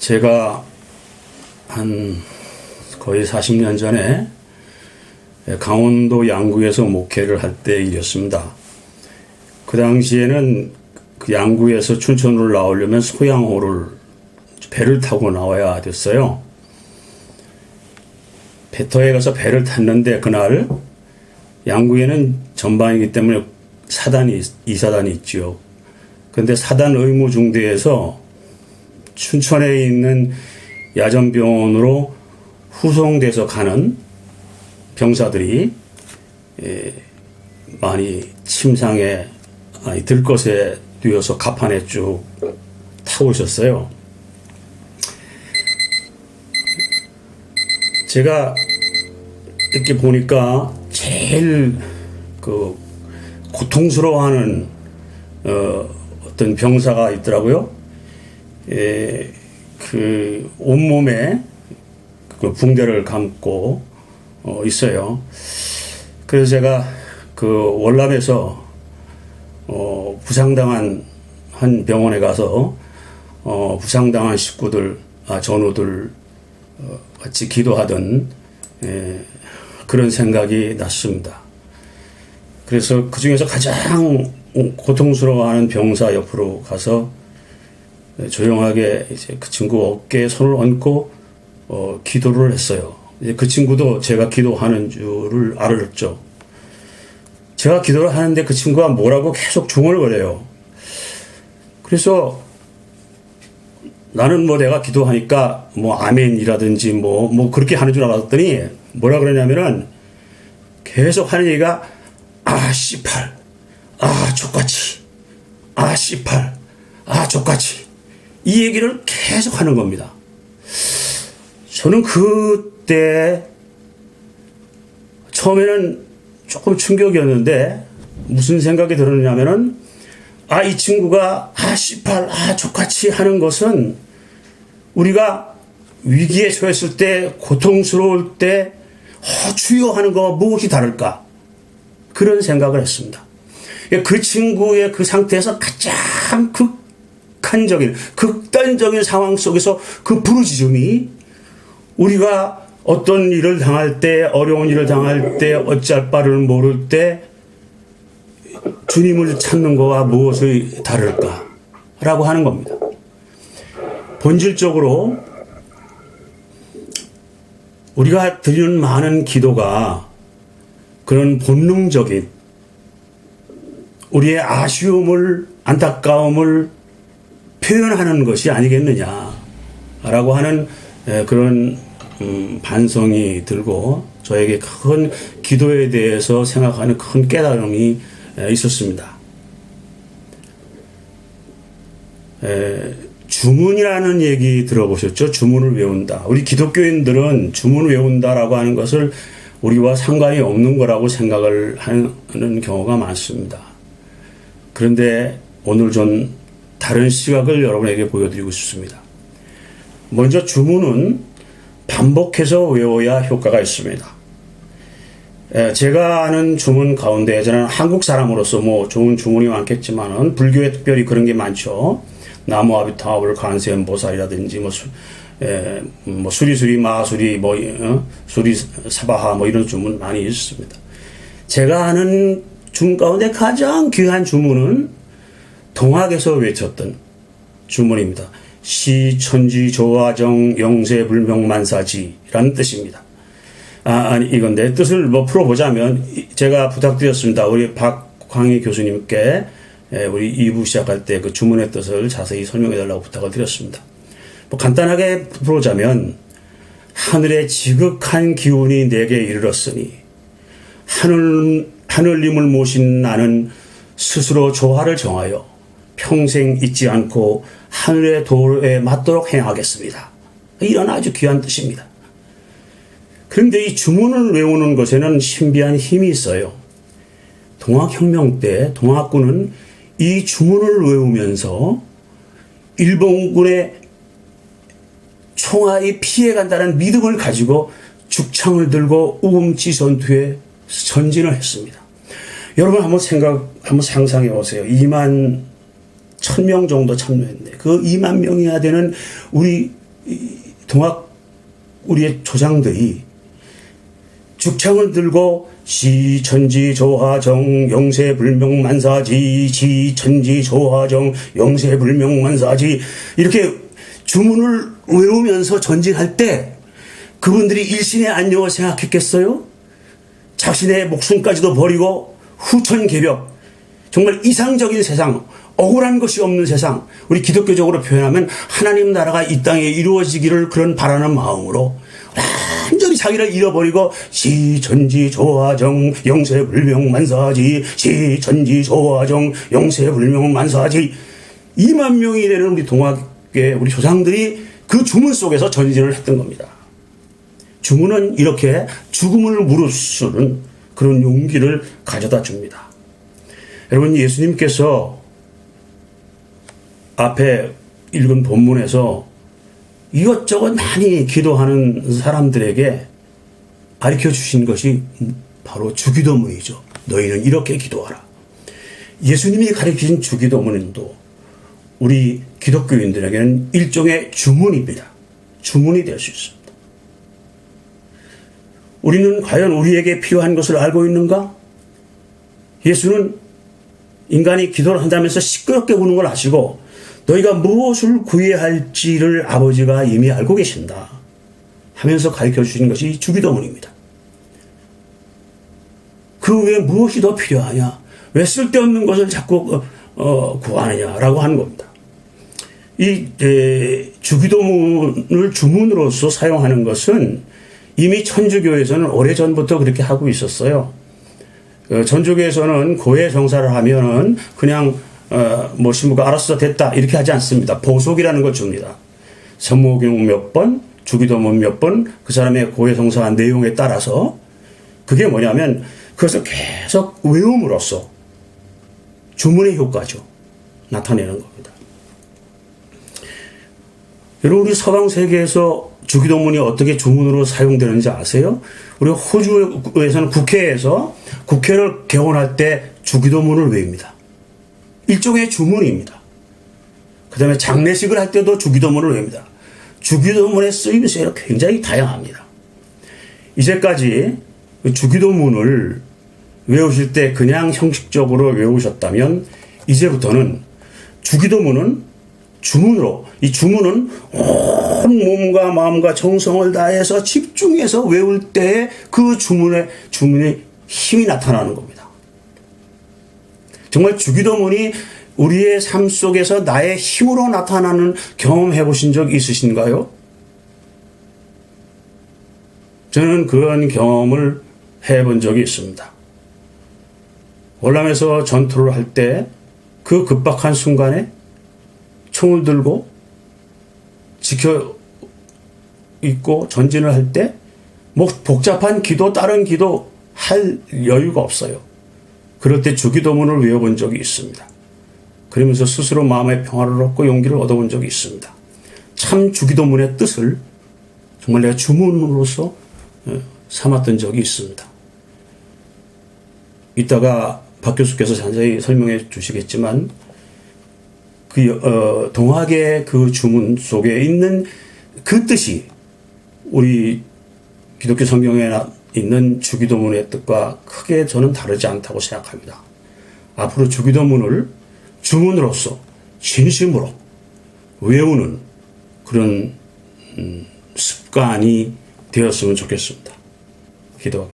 제가 한 거의 40년 전에 강원도 양구에서 목회를 할 때 일이었습니다. 그 당시에는 그 양구에서 춘천으로 나오려면 소양호를 배를 타고 나와야 됐어요. 배터에 가서 배를 탔는데 그날 양구에는 전반이기 때문에 사단이 이사단이 있지요. 근데 사단 의무 중대에서 춘천에 있는 야전병원으로 후송돼서 가는 병사들이 예, 많이 침상에 아니 들것에 뛰어서 가판에 쭉 타고 있었어요. 제가 이렇게 보니까 제일 그 고통스러워하는 어, 어떤 병사가 있더라고요. 예, 그 온몸에 그 붕대를 감고 어, 있어요. 그래서 제가 그 월남에서 어, 부상당한 한 병원에 가서 어, 부상당한 식구들, 아, 전우들 어, 같이 기도하던 예, 그런 생각이 났습니다. 그래서 그 중에서 가장 고통스러워하는 병사 옆으로 가서 조용하게 이제 그 친구 어깨에 손을 얹고 어, 기도를 했어요. 이제 그 친구도 제가 기도하는 줄을 알았죠. 제가 기도를 하는데 그 친구가 뭐라고 계속 중얼거려요. 그래서 나는 뭐 내가 기도하니까 뭐 아멘이라든지 뭐, 뭐 그렇게 하는 줄 알았더니 뭐라 그러냐면은 계속 하는 얘기가 아, 씨팔. 아, 족같이. 아, 씨팔. 아, 족같이. 이 얘기를 계속 하는 겁니다. 저는 그때 처음에는 조금 충격이었는데 무슨 생각이 들었냐면은 아, 이 친구가 아, 씨팔, 아, 족같이 하는 것은 우리가 위기에 처했을 때, 고통스러울 때, 어, 주여 하는 거와 무엇이 다를까? 그런 생각을 했습니다. 그 친구의 그 상태에서 가장 극한적인, 극단적인 상황 속에서 그 부르짖음이 우리가 어떤 일을 당할 때, 어려운 일을 당할 때, 어찌할 바를 모를 때, 주님을 찾는 거와 무엇이 다를까? 라고 하는 겁니다. 본질적으로 우리가 드리는 많은 기도가 그런 본능적인 우리의 아쉬움을, 안타까움을 표현하는 것이 아니겠느냐라고 하는 그런 음, 반성이 들고 저에게 큰 기도에 대해서 생각하는 큰 깨달음이 있었습니다. 에, 주문이라는 얘기 들어보셨죠? 주문을 외운다. 우리 기독교인들은 주문을 외운다라고 하는 것을 우리와 상관이 없는 거라고 생각을 하는 경우가 많습니다. 그런데 오늘 좀 다른 시각을 여러분에게 보여드리고 싶습니다. 먼저 주문은 반복해서 외워야 효과가 있습니다. 제가 아는 주문 가운데 저는 한국 사람으로서 뭐 좋은 주문이 많겠지만은 불교에 특별히 그런 게 많죠. 나무 아비타불 관세음 보살이라든지 뭐, 수, 에, 뭐 수리수리 마수리 뭐 어? 수리 사바하 뭐 이런 주문 많이 있습니다. 제가 아는 주문 가운데 가장 귀한 주문은 동학에서 외쳤던 주문입니다. 시천지 조화정 영세 불명 만사지라는 뜻입니다. 아, 아니 이건데 뜻을 뭐 풀어보자면 제가 부탁드렸습니다. 우리 박광희 교수님께 우리 2부 시작할 때 그 주문의 뜻을 자세히 설명해 달라고 부탁을 드렸습니다. 뭐 간단하게 풀어보자면 하늘의 지극한 기운이 내게 이르렀으니 하늘 하늘님을 모신 나는 스스로 조화를 정하여 평생 잊지 않고 하늘의 도에 맞도록 행하겠습니다. 이런 아주 귀한 뜻입니다. 그런데 이 주문을 외우는 것에는 신비한 힘이 있어요. 동학혁명 때 동학군은 이 주문을 외우면서 일본군의 총알이 피해간다는 믿음을 가지고 죽창을 들고 우음치 전투에 전진을 했습니다. 여러분 한번 생각, 한번 상상해 보세요. 2만 1000명 정도 참여했네. 그 2만 명이야 되는 우리 이 동학 우리의 조상들이 죽창을 들고 시천지 조화정 영세 불명 만사지 시천지 조화정 영세 불명 만사지 이렇게 주문을 외우면서 전진할 때 그분들이 일신의 안녕을 생각했겠어요? 자신의 목숨까지도 버리고 후천 개벽 정말 이상적인 세상 억울한 것이 없는 세상 우리 기독교적으로 표현하면 하나님 나라가 이 땅에 이루어지기를 그런 바라는 마음으로 완전히 자기를 잃어버리고 시천지 조화정 영세불명 만사지 시천지 조화정 영세불명 만사지 2만 명이 되는 우리 동학의 우리 조상들이 그 주문 속에서 전진을 했던 겁니다. 주문은 이렇게 죽음을 무릅쓰는 그런 용기를 가져다 줍니다. 여러분 예수님께서 앞에 읽은 본문에서 이것저것 많이 기도하는 사람들에게 가르쳐 주신 것이 바로 주기도문이죠. 너희는 이렇게 기도하라. 예수님이 가르치신 주기도문도 우리 기독교인들에게는 일종의 주문입니다. 주문이 될 수 있습니다. 우리는 과연 우리에게 필요한 것을 알고 있는가? 예수는 인간이 기도를 한다면서 시끄럽게 우는 걸 아시고 너희가 무엇을 구해야 할지를 아버지가 이미 알고 계신다. 하면서 가르쳐 주신 것이 주기도문입니다. 그 외에 무엇이 더 필요하냐? 왜 쓸데없는 것을 자꾸 어, 어, 구하느냐라고 하는 겁니다. 이 에, 주기도문을 주문으로서 사용하는 것은 이미 천주교에서는 오래 전부터 그렇게 하고 있었어요. 어, 전주교에서는 고해 정사를 하면은 그냥 어, 뭐 신부가 알았어 됐다 이렇게 하지 않습니다. 보속이라는 걸 줍니다. 성모경 몇 번, 주기도문 몇 번, 그 사람의 고해 정사한 내용에 따라서 그게 뭐냐면 그것을 계속 외움으로써 주문의 효과죠. 나타내는 겁니다. 여러분 우리 서방 세계에서 주기도문이 어떻게 주문으로 사용되는지 아세요? 우리 호주에서는 국회에서 국회를 개원할 때 주기도문을 외웁니다. 일종의 주문입니다. 그 다음에 장례식을 할 때도 주기도문을 외웁니다. 주기도문의 쓰임새가 굉장히 다양합니다. 이제까지 그 주기도문을 외우실 때 그냥 형식적으로 외우셨다면 이제부터는 주기도문은 주문으로 이 주문은 온 몸과 마음과 정성을 다해서 집중해서 외울 때 그 주문의 주문의 힘이 나타나는 겁니다. 정말 주기도문이 우리의 삶 속에서 나의 힘으로 나타나는 경험해 보신 적 있으신가요? 저는 그런 경험을 해 본 적이 있습니다. 월남에서 전투를 할 때 그 급박한 순간에 총을 들고 지켜 있고 전진을 할때뭐 복잡한 기도 다른 기도 할 여유가 없어요. 그럴 때 주기도문을 외워본 적이 있습니다. 그러면서 스스로 마음의 평화를 얻고 용기를 얻어본 적이 있습니다. 참 주기도문의 뜻을 정말 내가 주문으로서 어, 삼았던 적이 있습니다. 이따가 박 교수께서 자세히 설명해 주시겠지만 그 어, 동학의 그 주문 속에 있는 그 뜻이 우리 기독교 성경에 있는 주기도문의 뜻과 크게 저는 다르지 않다고 생각합니다. 앞으로 주기도문을 주문으로서 진심으로 외우는 그런 음, 습관이 되었으면 좋겠습니다. 기도.